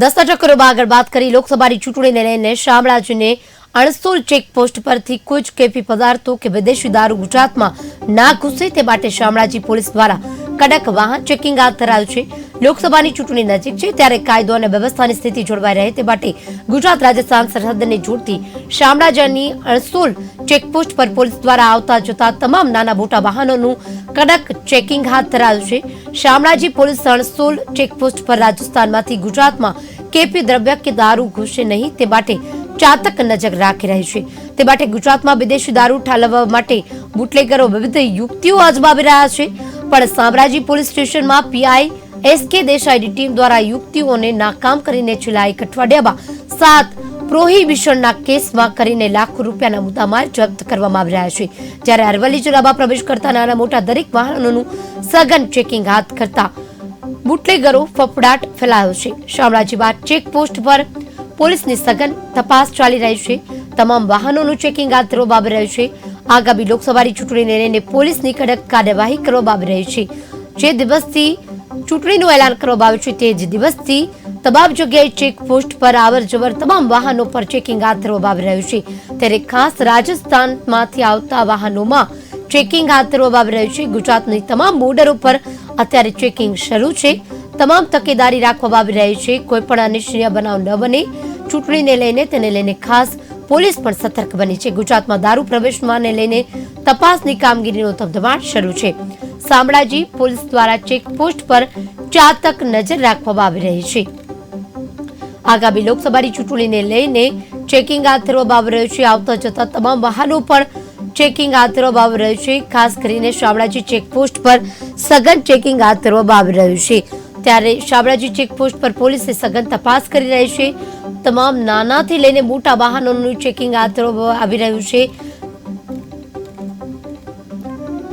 દસતા ચક્કરોમાં આગળ વાત કરી લોકસભાની ચૂંટણીને લઈને શામળાજીને અણસોલ ચેકપોસ્ટ પરથી જ કેફી પદાર્થો કે વિદેશી દારૂ ગુજરાતમાં ના ઘૂસે તે માટે શામળાજી પોલીસ દ્વારા કડક વાહન ચેકિંગ હાથ ધરાયું છે. લોકસભાની ચૂંટણી નજીક છે, ત્યારે કાયદો અને વ્યવસ્થાની સ્થિતિ જળવાઈ રહે તે માટે ગુજરાત રાજસ્થાન સરહદને જોડતી શામળાજાની અણસોલ ચેકપોસ્ટ પર પોલીસ દ્વારા આવતા જતા તમામ નાના મોટા વાહનોનું કડક ચેકિંગ હાથ ધરાયું છે. શામળાજી પોલીસ અણસોલ ચેકપોસ્ટ પર રાજસ્થાનમાંથી ગુજરાતમાં કેપી દ્રવ્ય કે દારૂ ઘૂસે નહીં તે માટે ચાતક નજર રાખી રહી છે. તે માટે ગુજરાતમાં વિદેશી દારૂ ઠાલવવા માટે બુટલેગરો વિવિધ યુક્તિઓ અજમાવી રહ્યા છે. પણ શામળાજી પોલીસ સ્ટેશનમાં પીઆઈ એસ કે દેસાઈની ટીમ દ્વારા યુક્તિઓને નાકામ કરીને છેલ્લા એક અઠવાડિયામાં સાત પ્રોહિબિશનના કેસમાં કરીને લાખો રૂપિયાના મુદ્દામાલ જપ્ત કરવામાં આવી રહ્યા છે જ્યારે અરવલ્લી જિલ્લામાં પ્રવેશ કરતા નાના મોટા દરેક વાહનોનું સઘન ચેકિંગ હાથ કરતા બુટલેગરો ફફડાટ ફેલાયો છે શામળાજી બાદ ચેકપોસ્ટ પર પોલીસની સઘન તપાસ ચાલી રહી છે તમામ વાહનોનું ચેકિંગ હાથ ધરવામાં આવી રહ્યું છે આગામી લોકસભાની ચૂંટણીને લઈને પોલીસની કડક કાર્યવાહી કરવામાં આવી રહી છે જે દિવસથી ચૂંટણીનું એલાન કરવામાં આવ્યું છે તે જ દિવસથી તમામ જગ્યાએ ચેકપોસ્ટ પર અવર જવર તમામ વાહનો પર ચેકિંગ હાથ ધરવામાં આવી રહ્યું છે. ત્યારે ખાસ રાજસ્થાનમાંથી આવતા વાહનોમાં ચેકિંગ હાથ ધરવામાં આવી રહ્યું છે. ગુજરાતની તમામ બોર્ડર ઉપર અત્યારે ચેકિંગ શરૂ છે. તમામ તકેદારી રાખવામાં આવી રહી છે. કોઈ પણ અનિચ્છનીય બનાવ ન બને. ચૂંટણીને લઈને તેને લઈને ખાસ પોલીસ પણ સતર્ક બની છે. ગુજરાતમાં દારૂ પ્રવેશમાંને લઈને તપાસની કામગીરીનો ધમધમાટ શરૂ છે. શામળાજી પોલીસ દ્વારા ચેકપોસ્ટ પર ચાતક નજર રાખવામાં આવી રહી છે. આગામી લોકસભાની ચૂંટણીને લઈને ચેકિંગ હાથ ધરવામાં આવી રહ્યું છે. આવતા જતા તમામ વાહનો પર ચેકિંગ હાથ ધરવામાં આવી રહ્યું છે. ખાસ કરીને શામળાજી ચેકપોસ્ટ પર સઘન ચેકિંગ હાથ ધરવામાં આવી રહ્યું છે. ત્યારે શામળાજી ચેકપોસ્ટ પર પોલીસે સઘન તપાસ કરી રહી છે. તમામ નાનાથી લઈને મોટા વાહનોનું ચેકિંગ હાથ ધરવામાં આવી રહ્યું છે.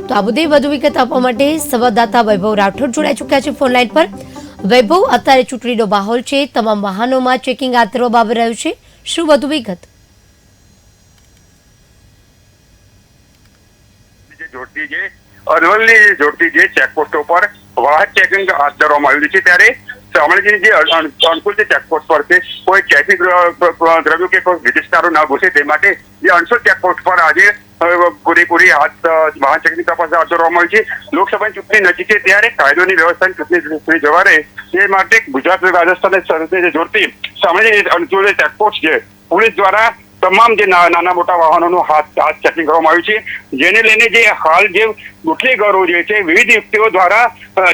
તો આ મુદ્દે વધુ વિગત આપવા માટે સંવાદદાતા વૈભવ રાઠોડ જોડાઈ ચૂક્યા છે ફોન લાઈન પર. વૈભવ, અત્યારે ચૂંટણીનો માહોલ છે, તમામ વાહનોમાં ચેકિંગ હાથ ધરવામાં આવી રહ્યું છે. શું વધુ વિગત? જોડતી જે, અરવલ્લી જોડતી જે ચેકપોસ્ટ ઉપર વાહન ચેકિંગ હાથ ધરવામાં આવ્યું છે ત્યારે શામળાજીની જે અણ- અણકુલ જે ચેકપોસ્ટ પર છે, કોઈ ટ્રાફિક દ્રવ્યો કે કોઈ વિદેશકારો ના ઘૂસે તે માટે જે અણસોલ ચેકપોસ્ટ પર આજે પૂરેપૂરી હાથ મહાચકની તપાસ હાથ ધરવામાં આવી છે. લોકસભાની ચૂંટણી નજીક છે ત્યારે કાયદોની વ્યવસ્થાની ચૂંટણી જવા રહે, તે માટે ગુજરાત, રાજસ્થાન જોડતી સામાન્ય ચેકપોસ્ટ છે, પોલીસ દ્વારા તમામ જે નાના મોટા વાહનોનું હાથ હાથ ચેકિંગ કરવામાં આવ્યું છે. જેને લઈને જે હાલ જે બુટલેગરો જે છે, વિવિધ યુક્તિઓ દ્વારા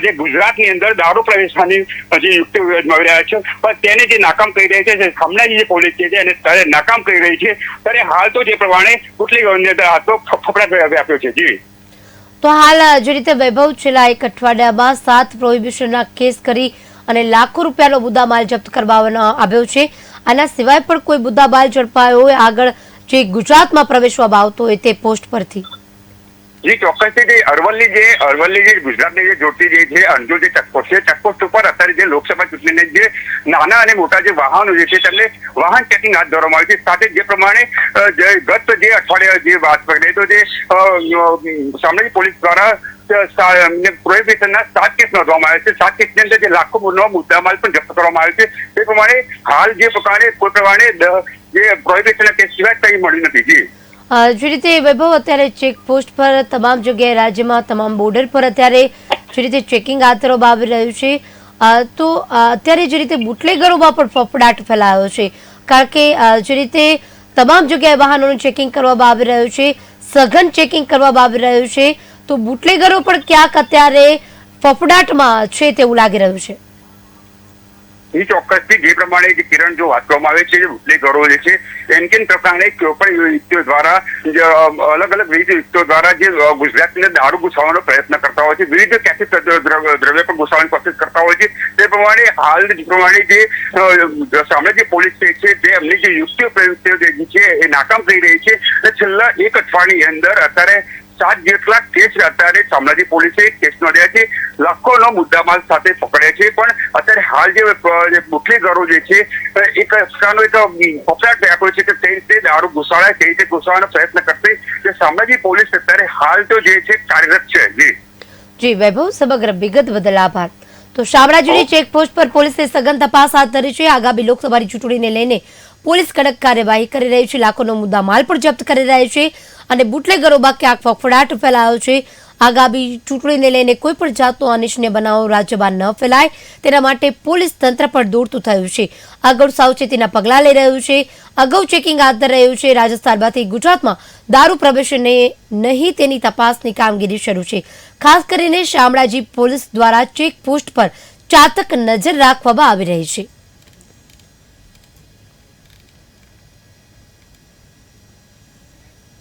જે ગુજરાતની અંદર દારૂ પ્રવેશવાની જે યુક્તિઓ અજમાવી રહ્યા છે, પણ તેને જે નાકામ કરી રહી છે હમણાં જે પોલીસ છે, એને ત્યારે નાકામ કરી રહી છે. ત્યારે હાલ તો જે પ્રમાણે બુટલેગરોની અંદર હાથો ફફડાટ વ્યાપ્યો છે. જી. તો હાલ જે રીતે વૈભવ છેલ્લા એક અઠવાડિયામાં સાત પ્રોહિબિશનના કેસ કરી અને લાખો રૂપિયાનો મુદ્દામાલ જપ્ત કરવામાં આવ્યો છે. આના સિવાય પણ કોઈ મુદ્દામાલ ઝડપાયો હોય આગળ જે ગુજરાતમાં પ્રવેશવામાં આવતો હોય તે પોસ્ટ પરથી. જી ચોક્કસથી જે અરવલ્લી જે અરવલ્લી જે ગુજરાતની જે જોડતી જે છે અંજુર જે ચેકપોસ્ટ છે ચેકપોસ્ટ ઉપર અત્યારે જે લોકસભા ચૂંટણીને જે નાના અને મોટા જે વાહનો જે છે તેમને વાહન ચેકિંગ હાથ ધરવામાં આવ્યું છે. સાથે જે પ્રમાણે જે ગત જે અઠવાડિયા જે વાત કરીએ તો જે અ, પોલીસ દ્વારા પ્રોહિબિશનના સાત કેસ નોંધવામાં આવ્યા છે. સાત કેસની અંદર જે લાખો નો મુદ્દામાલ પણ જપ્ત કરવામાં આવ્યો છે. તે પ્રમાણે હાલ જે પ્રકારે કોઈ પ્રમાણે જે પ્રોહિબિશનના કેસ સિવાય કંઈ મળ્યું નથી. જી. જે રીતે વૈભવ અત્યારે ચેકપોસ્ટ પર તમામ જગ્યાએ રાજ્યમાં તમામ બોર્ડર પર અત્યારે જે રીતે ચેકિંગ હાથ ધરવામાં આવી રહ્યું છે. તો અત્યારે જે રીતે બુટલેગરોમાં પણ ફફડાટ ફેલાયો છે. કારણ કે જે રીતે તમામ જગ્યાએ વાહનોનું ચેકિંગ કરવામાં આવી રહ્યું છે. સઘન ચેકિંગ કરવામાં આવી રહ્યું છે. તો બુટલેગરો પણ ક્યાંક અત્યારે ફફડાટમાં છે તેવું લાગી રહ્યું છે. એ ચોક્કસથી જે પ્રમાણે કિરણ જો વાંચવામાં આવે છે, જે બુટલેગરો જે છે એમ કેમ પ્રકારે કોઈ પણ યુક્તિઓ દ્વારા અલગ અલગ વિવિધ યુક્તિઓ દ્વારા જે ગુજરાતને દારૂ ઘુસાવવાનો પ્રયત્ન કરતા હોય છે, વિવિધ કેફી દ્રવ્ય પણ ઘુસાવવાની કોશિશ કરતા હોય છે, તે પ્રમાણે હાલ જે પ્રમાણે જે સામે જે પોલીસ છે, તે એમની જે યુક્તિઓ પ્રયુક્તિઓ છે, એ નાકામ થઈ રહી છે, અને છેલ્લા એક અઠવાડિયાની અંદર અત્યારે સાત જેટલા કેસ અત્યારે શામળાજી પોલીસે કેસ નોંધ્યા છે. લાખોનો મુદ્દામાલ સાથે પકડ્યા છે. પણ અત્યારે હાલ જે અ, જે જે છે એક પ્રકારનો એક ફફડાટ વ્યાપ્યો છે કે તે રીતે દારૂ ઘુસાડાય તે રીતે ઘુસાડવાનો પ્રયત્ન કરશે. જે શામળાજી પોલીસ અત્યારે હાલ તો જે છે કાર્યરત છે. જી. જી વૈભવ સમગ્ર વિગત બદલ આભાર. તો શામળાજીની ચેકપોસ્ટ પર પોલીસે સઘન તપાસ હાથ ધરી છે. આગામી લોકસભાની ચૂંટણીને લઈને પોલીસ કડક કાર્યવાહી કરી રહી છે. લાખોનો મુદ્દા માલ પણ જપ્ત કરી રહી છે. અને બુટલેગરોમાં ક્યાંક ફફડાટ ફેલાયો છે. આગામી ચૂંટણીને લઈને કોઈ પણ જાતનો અનિચ્છનીય બનાવો રાજ્યમાં ન ફેલાય. તેના માટે પોલીસ તંત્ર પર દોડતું થયું છે. આગળ સાવચેતીના પગલાં લઈ રહ્યું છે. અગાઉ ચેકિંગ હાથ ધરી રહ્યું છે. રાજસ્થાનમાંથી ગુજરાતમાં દારૂ પ્રવેશને નહીં તેની તપાસની કામગીરી શરૂ છે. ખાસ કરીને શામળાજી પોલીસ દ્વારા ચેકપોસ્ટ પર ચાતક નજર રાખવામાં આવી રહી છે.